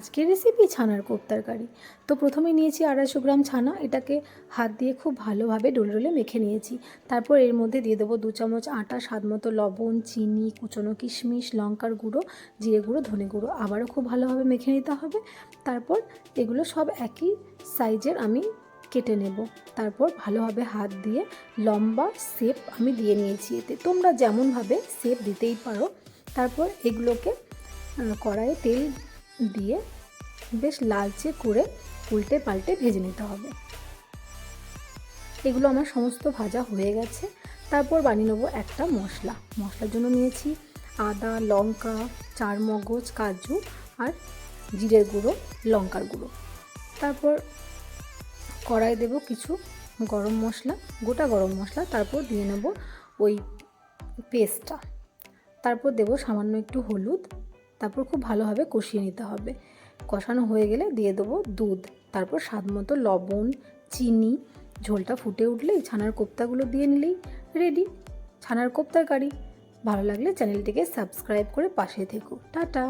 আজকের রেসিপি ছানার কোপ্তার কারি। তো প্রথমে নিয়েছি আড়াইশো গ্রাম ছানা, এটাকে হাত দিয়ে খুব ভালোভাবে ডলে ডোলে মেখে নিয়েছি। তারপর এর মধ্যে দিয়ে দেবো দু চামচ আটা, স্বাদ মতো লবণ, চিনি, কুচনো কিশমিশ, লঙ্কার গুঁড়ো, জিরে গুঁড়ো, ধনে গুঁড়ো, আবারও খুব ভালোভাবে মেখে নিতে হবে। তারপর এগুলো সব একই সাইজের আমি কেটে নেব। তারপর ভালোভাবে হাত দিয়ে লম্বা শেপ আমি দিয়ে নিয়েছি এতে। তোমরা যেমনভাবে শেপ দিতেই পারো। তারপর এগুলোকে কড়াইয়ে তেল দিয়ে বেশ লালচে করে উল্টে পাল্টে ভেজে নিতে হবে। এগুলো আমার সমস্ত ভাজা হয়ে গেছে। তারপর বানিয়ে নেব একটা মশলা। মশলার জন্য নিয়েছি আদা, লঙ্কা চার মগজ কাজু আর জিরের গুঁড়ো, লঙ্কার গুঁড়ো। তারপর কড়াই দেব কিছু গরম মশলা, গোটা গরম মশলা। তারপর দিয়ে নেব ওই পেস্টটা। তারপর দেব সামান্য একটু হলুদ তারপর খুব ভালোভাবে কষিয়ে নিতে হবে। কষানো হয়ে গেলে দিয়ে দেবো দুধ, তারপর স্বাদ মতো লবণ, চিনি, ঝোলটা ফুটে উঠলেই ছানার কোপ্তাগুলো দিয়ে নিলেই রেডি ছানার কোপ্তার কারি, ভালো লাগলে চ্যানেলটিকে সাবস্ক্রাইব করে পাশে থেকো। টাটা!